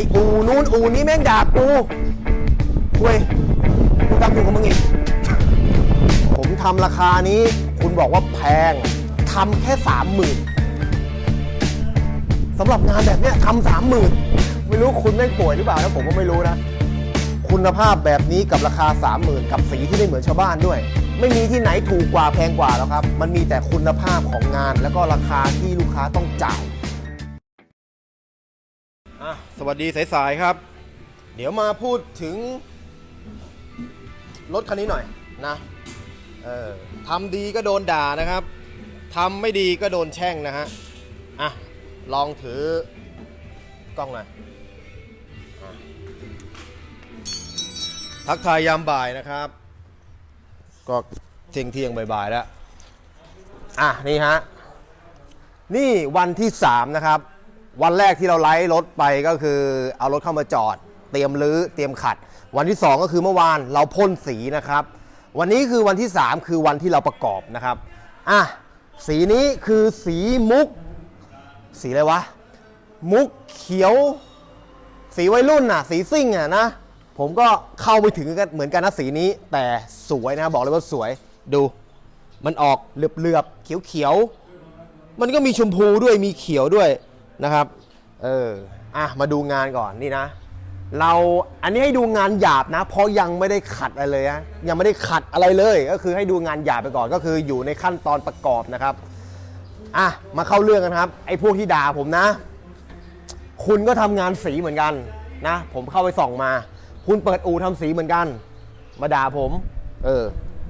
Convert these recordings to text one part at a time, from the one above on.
อ้อูนู้นอูนี้แม่งด่ากูเว้ยกูทำถูกกับมึงอีก ผมทำราคานี้ คุณบอกว่าแพงทำแค่สามหมื่นสำหรับงานแบบเนี้ยทำสามหมื่นไม่รู้คุณแม่งป่วยหรือเปล่านะผมก็ไม่รู้นะ คุณภาพแบบนี้กับราคา30,000กับสีที่ไม่เหมือนชาวบ้านด้วย ไม่มีที่ไหนถูกกว่าแพงกว่าแล้วครับ มันมีแต่คุณภาพของงานแล้วก็ราคาที่ลูกค้าต้องจ่าย อะสวัสดีสายๆครับ เดี๋ยวมาพูดถึง รถคันนี้หน่อยนะเออทำดีก็โดนด่านะครับทำไม่ดีก็โดนแช่งนะฮะอะลองถือกล้องหน่อยทักทายยามบ่ายนะครับ ก็เที่ยงเที่ยงๆบ่ายๆแล้วอะนี่ฮะ นี่วันที่ 3 นะครับ วันแรกที่เราไล่รถไปก็คือ เอารถเข้ามาจอด เตรียมรื้อเตรียมขัด วันที่ 2 ก็คือเมื่อวานเราพ่นสีนะครับ วันนี้คือวันที่ 3 คือวันที่เราประกอบนะครับอะสีนี้คือสีมุก สีอะไรวะ มุกเขียว สีวัยรุ่นน่ะ สีซิ่งอะนะ ผมก็เข้าไปถึงกันเหมือนกันนะสีนี้ แต่สวยนะบอกเลยว่าสวยดูมันออกเหลือบๆเขียวๆมันก็มีชมพูด้วยมีเขียวด้วย นะครับ เอออะมาดูงานก่อนนี่นะ เราอันนี้ให้ดูงานหยาบนะ เพราะยังไม่ได้ขัดอะไรเลยนะยังไม่ได้ขัดอะไรเลย ก็คือให้ดูงานหยาบไปก่อนก็คืออยู่ในขั้นตอนประกอบนะครับอะมาเข้าเรื่องกันครับ ไอ้พวกที่ด่าผมนะ คุณก็ทำงานสีเหมือนกันนะ ผมเข้าไปส่องมา คุณเปิดอู่ทำสีเหมือนกัน มาด่าผม เออ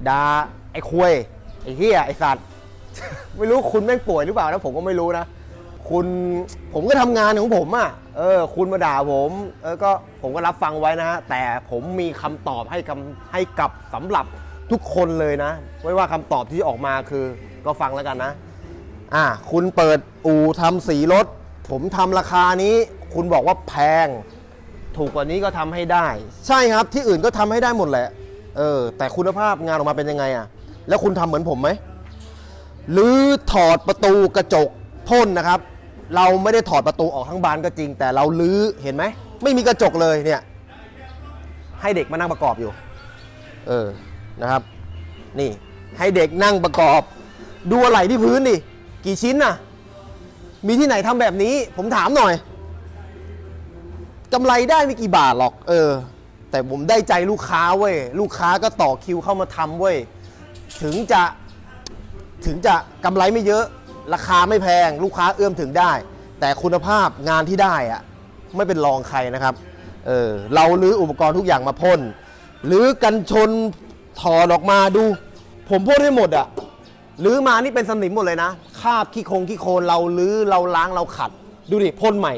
ด่าไอ้คุยไอ้เฮียไอ้สัตว์ ไม่รู้คุณแม่งป่วยหรือเปล่านะผมก็ไม่รู้นะ คุณผมก็ทำงานของผมอะ่ะเออ คุณมาด่าผมเออก็ผมก็รับฟังไว้นะฮะแต่ผมมีคำตอบให้คำให้กับสำหรับทุกคนเลยนะไม่ว่าคำตอบที่ออกมาคือก็ฟังแล้วกันนะ อะคุณเปิดอู่ทำสีรถ ผมทำราคานี้ คุณบอกว่าแพง ถูกกว่านี้ก็ทำให้ได้ ใช่ครับที่อื่นก็ทำให้ได้หมดแหละ เออ แต่คุณภาพงานออกมาเป็นยังไงอะแล้วคุณทำเหมือนผมไหมหรือถอดประตูกระจกพ่นนะครับ เราไม่ได้ถอดประตูออกทั้งบานก็จริง แต่เราลื้อเห็นไหม ไม่มีกระจกเลยเนี่ย ให้เด็กมานั่งประกอบอยู่ เออนะครับ นี่ให้เด็กนั่งประกอบ ดูอะไรที่พื้นดิกี่ชิ้นน่ะ มีที่ไหนทำแบบนี้ ผมถามหน่อยกำไรได้ไม่กี่บาทหรอก เออ แต่ผมได้ใจลูกค้าเว้ยลูกค้าก็ต่อคิวเข้ามาทำเว้ยถึงจะถึงจะกำไรไม่เยอะ ราคาไม่แพงลูกค้าเอื้อมถึงได้ แต่คุณภาพงานที่ได้อะไม่เป็นรองใครนะครับเออเราลื้ออุปกรณ์ทุกอย่างมาพ่นหรือกันชนถอดออกมาดู ผมพ่นให้หมดอะลื้อมานี่เป็นสนิมหมดเลยนะคาบขี้โคงขี้โคลนเราลื้อเราล้างเราขัด ดูดิพ่นใหม่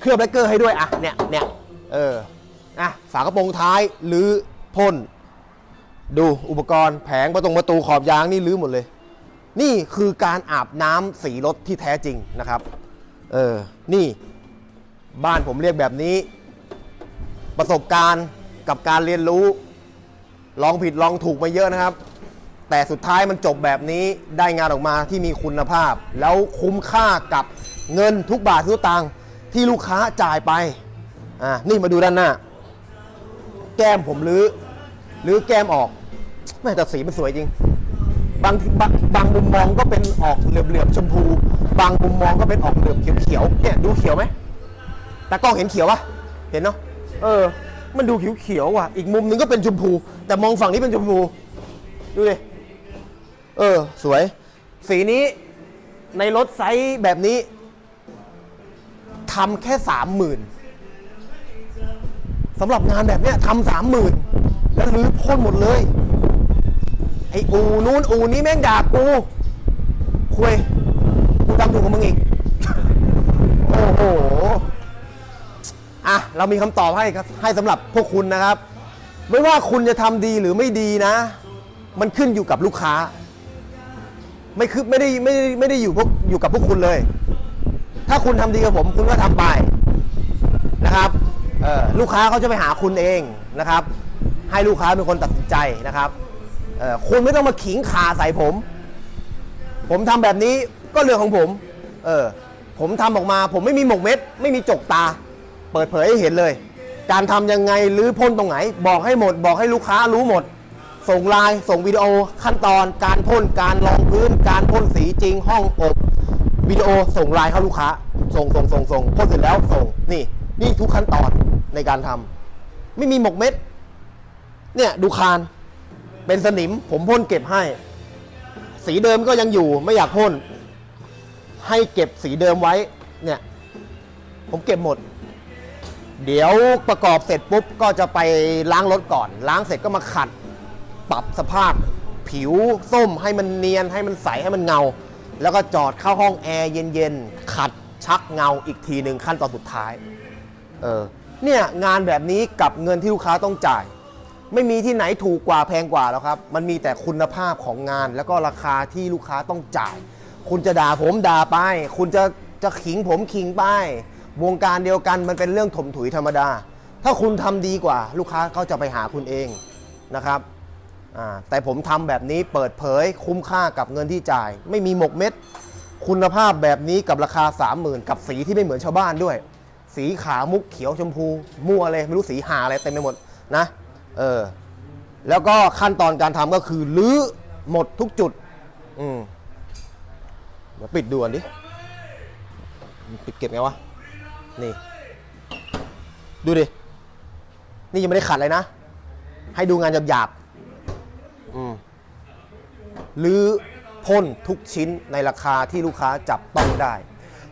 เคลือบแบล็กเกอร์ให้ด้วยอะเนี่ยเนี่ยเอออะฝากระโปรงท้ายหรือพ่นดูอุปกรณ์แผงประตงประตูขอบยางนี่รื้อหมดเลย นี่คือการอาบน้ำสีรถที่แท้จริงนะครับ เออ นี่บ้านผมเรียกแบบนี้ ประสบการณ์กับการเรียนรู้ ลองผิดลองถูกมาเยอะนะครับ แต่สุดท้ายมันจบแบบนี้ได้งานออกมาที่มีคุณภาพ แล้วคุ้มค่ากับเงินทุกบาททุกสตังค์ที่ลูกค้าจ่ายไปอ่านี่มาดูด้านหน้า แก้มผมรื้อรื้อแก้มออกแม่แต่สีมันสวยจริง บางบางบางมุมมองก็เป็นออกเหลือบๆชมพู บางมุมมองก็เป็นออกเหลือบเขียวๆเนี่ยดูเขียวไหมตากล้องเห็นเขียวปะเห็นเนาะเออ มันดูเขียวๆว่ะ อีกมุมหนึงก็เป็นชมพู แต่มองฝั่งนี้เป็นชมพู ดูดิเออ สวย สีนี้ในรถไซส์แบบนี้ทำแค่สามหมื่นสำหรับงานแบบเนี้ยทำสามหมื่นแล้วรื้อพ่นหมดเลย ไออูนู้นอูนี้แม่งด่ากูคุยกูทำถูกกับมึงอีก โอ้โห อะ เรามีคำตอบให้ให้สำหรับพวกคุณนะครับ ไม่ว่าคุณจะทำดีหรือไม่ดีนะ มันขึ้นอยู่กับลูกค้า ไม่คือไม่ได้ไม่ได้ไม่ได้อยู่พวกอยู่กับพวกคุณเลย ถ้าคุณทำดีกับผม คุณก็ทำไปนะครับเออลูกค้าเขาจะไปหาคุณเองนะครับ ให้ลูกค้าเป็นคนตัดสินใจนะครับ ออคุณไม่ต้องมาขิงขาใส่ผม ผมทำแบบนี้ก็เรื่องของผม เออ ผมทำออกมา ผมไม่มีหมกเม็ด ไม่มีจกตา เปิดเผยให้เห็นเลย การทำยังไงหรือพ่นตรงไหน บอกให้หมด บอกให้ลูกค้ารู้หมด ส่งไลน์ส่งวิดีโอขั้นตอน การพ่นการรองพื้น การพ่นสีจริง ห้องอบวิดีโอส่งไลน์เข้าลูกค้า ส่งส่งส่งส่งพ่นเสร็จแล้วส่งนี่นี่ทุกขั้นตอนในการทำไม่มีหมกเม็ด เนี่ยดูคาน เป็นสนิมผมพ่นเก็บให้ สีเดิมก็ยังอยู่ไม่อยากพ่น ให้เก็บสีเดิมไว้เนี่ย ผมเก็บหมด เดี๋ยวประกอบเสร็จปุ๊บก็จะไปล้างรถก่อน ล้างเสร็จก็มาขัด ปรับสภาพ ผิวส้มให้มันเนียนให้มันใสให้มันเงา แล้วก็จอดเข้าห้องแอร์เย็นๆขัดชักเงาอีกทีหนึ่งขั้นตอนสุดท้าย เออ เนี่ยงานแบบนี้กับเงินที่ลูกค้าต้องจ่าย ไม่มีที่ไหนถูกกว่าแพงกว่าแล้วครับ มันมีแต่คุณภาพของงาน แล้วก็ราคาที่ลูกค้าต้องจ่าย คุณจะด่าผมด่าไป คุณจะจะขิงผมขิงไป วงการเดียวกันมันเป็นเรื่องถมถุยธรรมดา ถ้าคุณทำดีกว่า ลูกค้าเขาจะไปหาคุณเองนะครับแต่ผมทำแบบนี้เปิดเผยคุ้มค่ากับเงินที่จ่าย ไม่มีหมกเม็ด คุณภาพแบบนี้กับราคา 30,000 กับสีที่ไม่เหมือนชาวบ้านด้วย สีขาวมุกเขียวชมพู มั่วเลย ไม่รู้สีหาอะไรเต็มไปหมดนะ เออ แล้วก็ขั้นตอนการทำก็คือลื้อหมดทุกจุด อืมเดี๋ยวปิดด่วนดิ ปิดเก็บไงวะ นี่ ดูดิ นี่ยังไม่ได้ขัดเลยนะ ให้ดูงานหยาบๆอืมลื้อพ่นทุกชิ้นในราคาที่ลูกค้าจับต้องได้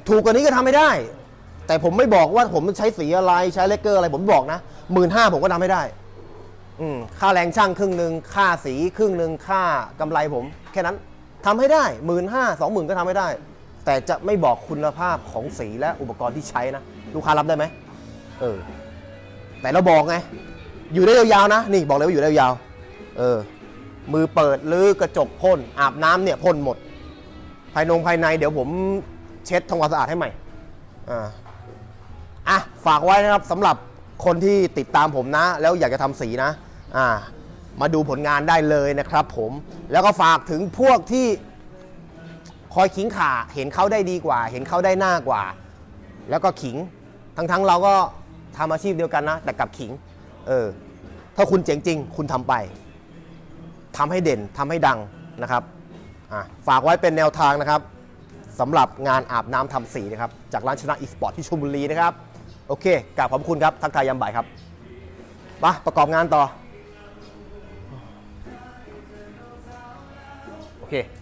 ถูกกว่านี้ก็ทำไม่ได้ แต่ผมไม่บอกว่าผมใช้สีอะไรใช้เลกเกอร์อะไรผมบอกนะหมื่นห้าผมก็ทำไม่ได้ อืมค่าแรงช่างครึ่งหนึ่งค่าสีครึ่งหนึ่งค่ากำไรผม แค่นั้นทำให้ได้หมื่นห้าสองหมื่นก็ทำให้ได้ แต่จะไม่บอกคุณภาพของสีและอุปกรณ์ที่ใช้นะลูกค้ารับได้ไหมเออ แต่เราบอกไง อยู่ได้ยาวๆนะ นี่บอกเลยว่าอยู่ได้ยาวเออ มือเปิดหรือกระจกพ่นอาบน้ำเนี่ยพ่นหมด ภายนงภายในเดี๋ยวผมเช็ดทำความสะอาดให้ใหม่อ่าอะฝากไว้นะครับสำหรับคนที่ติดตามผมนะ แล้วอยากจะทำสีนะ อ่ามาดูผลงานได้เลยนะครับผมแล้วก็ฝากถึงพวกที่คอยขิงขาเห็นเขาได้ดีกว่า เห็นเขาได้หน้ากว่า แล้วก็ขิง ทั้งๆเราก็ทำอาชีพเดียวกันนะ แต่กับขิง เออ ถ้าคุณเจ๋งจริง คุณทำไปทำให้เด่นทำให้ดังนะครับอะฝากไว้เป็นแนวทางนะครับสำหรับงานอาบน้ำทำสีนะครับ จากร้านชนะอีสปอร์ตที่ชลบุรีนะครับ โอเคกราบขอบคุณครับ ทักทายยามบ่ายครับมาประกอบงานต่อ โอเค